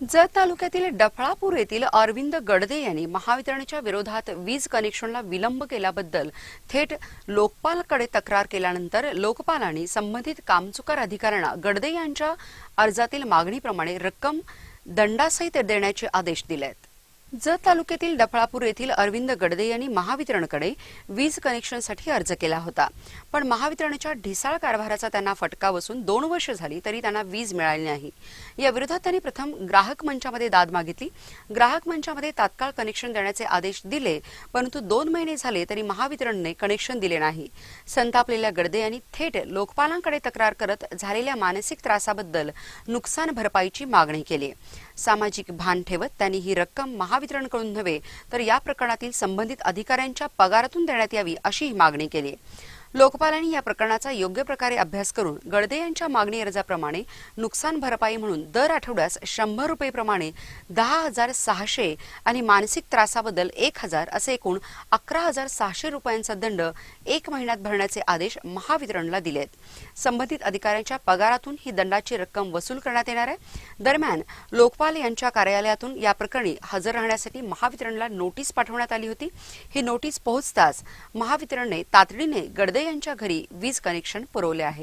जत तालुक्यातील डफळापूर येथील अरविंद गडदे यांनी महावितरणच्या विरोधात वीज कनेक्शनला विलंब केल्याबद्दल थेट लोकपालकडे तक्रार केल्यानंतर लोकपालांनी संबंधित कामचुकार अधिकाऱ्यांना गडदे यांच्या अर्जातील मागणीप्रमाणे रक्कम दंडासहित देण्याचे आदेश दिले आहेत जत तालुक्यातील डफळापूर येथील अरविंद गडदे यांनी महावितरणकडे वीज कनेक्शनसाठी अर्ज केला होता. पण महावितरणच्या ढिसाळ कारभाराचा त्यांना फटका बसून दोन वर्ष झाली तरी त्यांना वीज मिळाली नाही. या विरोधात त्यांनी प्रथम ग्राहक मंचामध्ये दाद मागितली. ग्राहक मंचामध्ये तात्काळ कनेक्शन देण्याचे आदेश दिले परंतु दोन महिने झाले तरी महावितरणने कनेक्शन दिले नाही. संतापलेल्या गडदे यांनी थेट लोकपालांकडे तक्रार करत झालेल्या मानसिक त्रासाबद्दल नुकसान भरपाईची मागणी केली. सामाजिक भान ठेवत त्यांनी ही रक्कम महा महावितरणकडून नव्हे तर या प्रकरणातील संबंधित अधिकाऱ्यांच्या पगारातून देण्यात यावी अशी ही मागणी केली लोकपालांनी या प्रकरणाचा योग्य प्रकारे अभ्यास करून गडदे यांच्या मागणी अर्जाप्रमाणे नुकसान भरपाई म्हणून दर आठवड्यास शंभर रुपयेप्रमाणे दहा हजार सहाशे आणि मानसिक त्रासाबद्दल एक हजार असे एकूण अकरा हजार सहाशे रुपयांचा दंड एक महिन्यात भरण्याचे आदेश महावितरणला दिले आहेत. संबंधित अधिकाऱ्यांच्या पगारातून ही दंडाची रक्कम वसूल करण्यात येणार आहे. दरम्यान लोकपाल यांच्या कार्यालयातून या प्रकरणी हजर राहण्यासाठी महावितरणला नोटीस पाठवण्यात आली होती. ही नोटीस पोहोचताच महावितरणने तातडीने गडदे यांच्या घरी वीज कनेक्शन पुरवले आहे.